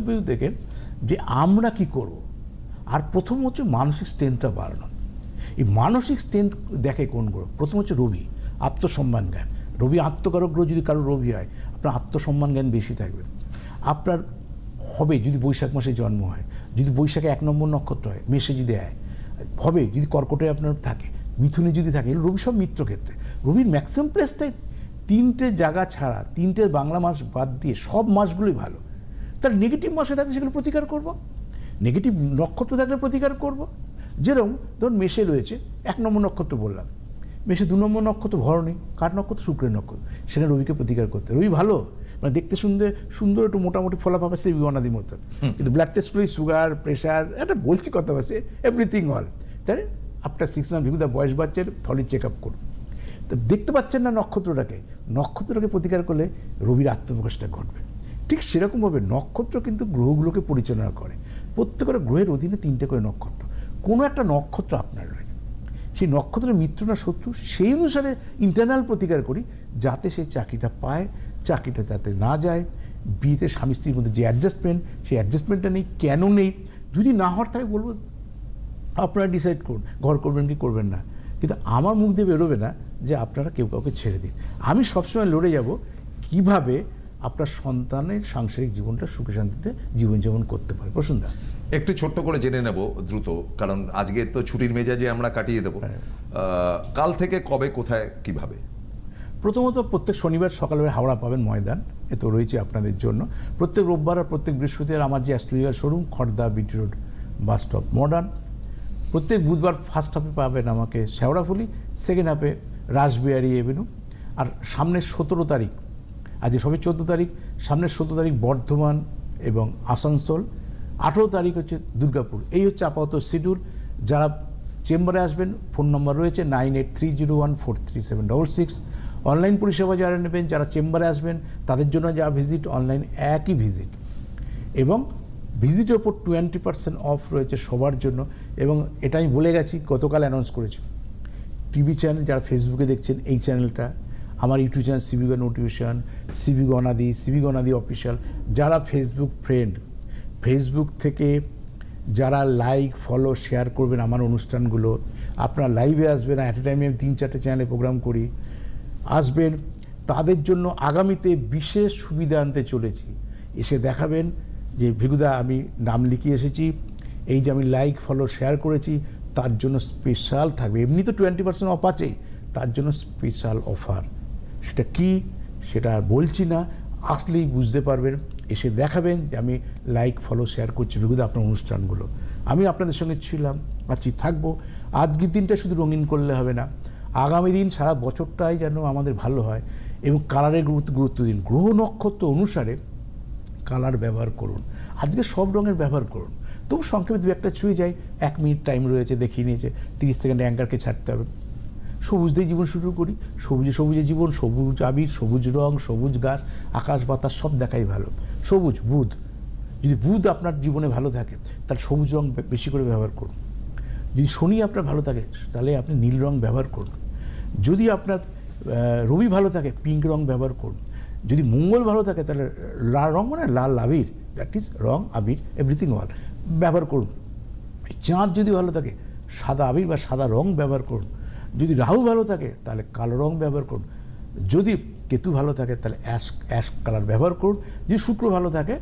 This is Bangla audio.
দেখেন যে আমরা কি করব? আর প্রথম হচ্ছে মানসিক স্ট্রেংথটা বাড়ানো। এই মানসিক স্ট্রেংথ দেখে কোন গ্রহ? প্রথম হচ্ছে রবি, আত্মসম্মান জ্ঞান। রবি আত্মকারক গ্রহ যদি কারও রবি হয়, আপনার আত্মসম্মান জ্ঞান বেশি থাকবে। আপনার হবে যদি বৈশাখ মাসে জন্ম হয়, যদি বৈশাখে এক নম্বর নক্ষত্র হয়, মেষে যদি হয় হবে যদি কর্কটে আপনার থাকে, মিথুনে যদি থাকে রবি সব মিত্র ক্ষেত্রে। রবির ম্যাক্সিমাম প্লেসটাই তিনটে জায়গা ছাড়া, তিনটে বাংলা মাস বাদ দিয়ে সব মাসগুলোই ভালো। তার নেগেটিভ মাসে থাকলে সেগুলো প্রতিকার করব নেগেটিভ নক্ষত্র থাকলে প্রতিকার করব। যেরকম ধরুন মেষে রয়েছে এক নম্বর নক্ষত্র বললাম। মেষে দু নম্বর নক্ষত্র ভরণী কার নক্ষত্র? শুক্রের নক্ষত্র। সেখানে রবিকে প্রতিকার করতে রবি ভালো মানে দেখতে সুন্দর সুন্দর একটু মোটামুটি ফলাফল পাচ্ছে বিমানাদি মতন কিন্তু ব্লাড টেস্ট করি সুগার প্রেশার এটা বলছি কথা পাচ্ছে এভরিথিং অল তাই আপনার সিক্স নাম ভিগুদা বয়স বাচ্চার থলি চেক আপ করুন। তো দেখতে পাচ্ছেন না নক্ষত্রটাকে। নক্ষত্রটাকে প্রতিকার করলে রবির আত্মপ্রকাশটা ঘটবে। ঠিক সেরকমভাবে নক্ষত্র কিন্তু গ্রহগুলোকে পরিচালনা করে। প্রত্যেকের গ্রহের অধীনে তিনটে করে নক্ষত্র। কোনো একটা নক্ষত্র আপনার রয়েছে সেই নক্ষত্রের মিত্র না শত্রু, সেই অনুসারে ইন্টারনাল প্রতিকার করি যাতে সেই চাকরিটা পায়, চাকরিটা যাতে না যায়। বিয়েতে স্বামী স্ত্রীর মধ্যে যে অ্যাডজাস্টমেন্ট সেই অ্যাডজাস্টমেন্টটা নেই, কেন নেই? যদি না হওয়ার থাকে বলব, আপনারা ডিসাইড করুন, ঘর করবেন কি করবেন না। কিন্তু আমার মুখ দিয়ে বেরোবে না যে আপনারা কেউ কাউকে ছেড়ে দিন। আমি সবসময় লড়ে যাব কীভাবে আপনার সন্তানের সাংসারিক জীবনটা সুখে শান্তিতে জীবনযাপন করতে পারে। প্রসন্দা একটু ছোট্ট করে জেনে নেব দ্রুত কারণ আজকে তো ছুটির মেজাজে আমরা কাটিয়ে দেবো। কাল থেকে কবে কোথায় কীভাবে? প্রথমত প্রত্যেক শনিবার সকালবেলা হাওড়া পাবেন ময়দান। এ তো রয়েছে আপনাদের জন্য। প্রত্যেক রোববার আর প্রত্যেক বৃহস্পতিবার আমার যে astrological showroom Khardah BT road bus stop modern. প্রত্যেক বুধবার ফার্স্ট হাফে পাবেন আমাকে শেওড়াফুলি সেকেন্ড হাফে রাসবিহারি এভিনিউ। আর সামনের সতেরো তারিখ আজ সবে চোদ্দ তারিখ, সামনের সতেরো তারিখ বর্ধমান এবং আসানসোল, আঠেরো তারিখ হচ্ছে দুর্গাপুর। এই হচ্ছে আপাতত শিডিউল। যারা চেম্বারে আসবেন, ফোন নম্বর রয়েছে nine eight three zero one four three seven double six. Online পরিষেবা যারা নেবেন, যারা চেম্বারে আসবেন, তাদের জন্য যা ভিজিট, অনলাইন একই ভিজিট। এবং ভিজিটের ওপর টোয়েন্টি পার্সেন্ট অফ রয়েছে সবার জন্য। এবং এটা আমি বলে গেছি, গতকাল অ্যানাউন্স করেছি। টিভি চ্যানেল, যারা ফেসবুকে দেখছেন, এই চ্যানেলটা আমার ইউটিউব চ্যানেল সিবিগা নোটিফিকেশান সিবি গণাদি সিবি গণাদি অফিসিয়াল যারা ফেসবুক ফ্রেন্ড ফেসবুক থেকে যারা লাইক ফলো শেয়ার করবেন আমার অনুষ্ঠানগুলো, আপনার লাইভে আসবেন অ্যাট এ টাইমে আমি তিন চারটে চ্যানেলে প্রোগ্রাম করি, আসবেন, তাদের জন্য আগামীতে বিশেষ সুবিধা আনতে চলেছি। এসে দেখাবেন যে ভিগুদা, আমি নাম লিখিয়ে এসেছি, এই যে আমি লাইক ফলো শেয়ার করেছি, তার জন্য স্পেশাল থাকবে। এমনি তো টোয়েন্টি পার্সেন্ট অফ আছেই, তার জন্য স্পেশাল অফার সেটা কি সেটা আর বলছি না। আসলেই বুঝতে পারবেন, এসে দেখাবেন যে আমি লাইক ফলো শেয়ার করছি ভিগুদা আপনার অনুষ্ঠানগুলো। আমি আপনাদের সঙ্গে ছিলাম, আছি, থাকব। আজকের দিনটা শুধু রঙিন করলে হবে না। আগামী দিন সারা বছরটাই যেন আমাদের ভালো হয় এবং কালারের গুরুত্ব গুরুত্ব দিন। গ্রহ নক্ষত্র অনুসারে কালার ব্যবহার করুন। আজকে সব রঙের ব্যবহার করুন। তবু সংক্ষেপে দু একটা ছুঁয়ে যায় এক মিনিট টাইম রয়েছে, দেখিয়ে নিয়েছে। তিরিশ সেকেন্ড অ্যাঙ্কারকে ছাড়তে হবে। সবুজ দিয়ে জীবন শুরু করি। সবুজে সবুজে জীবন, সবুজ আবির, সবুজ রং, সবুজ গাছ, আকাশ, বাতাস, সব দেখাই ভালো। সবুজ, বুধ। যদি বুধ আপনার জীবনে ভালো থাকে, তাহলে সবুজ রং বেশি করে ব্যবহার করুন। যদি শনি আপনার ভালো থাকে, তাহলে আপনি নীল রং ব্যবহার করুন। যদি আপনার রবি ভালো থাকে পিঙ্ক রং ব্যবহার করুন। যদি মঙ্গল ভালো থাকে, তাহলে লাল রং মানে লাল আবির। দ্যাট ইজ রং, আবির এভরিথিং ওয়াল ব্যবহার করুন। চাঁদ যদি ভালো থাকে, সাদা আবির বা সাদা রং ব্যবহার করুন। যদি রাহু ভালো থাকে, তাহলে কালো রং ব্যবহার করুন। যদি কেতু ভালো থাকে, তাহলে অ্যাশ অ্যাশ কালার ব্যবহার করুন। যদি শুক্র ভালো থাকে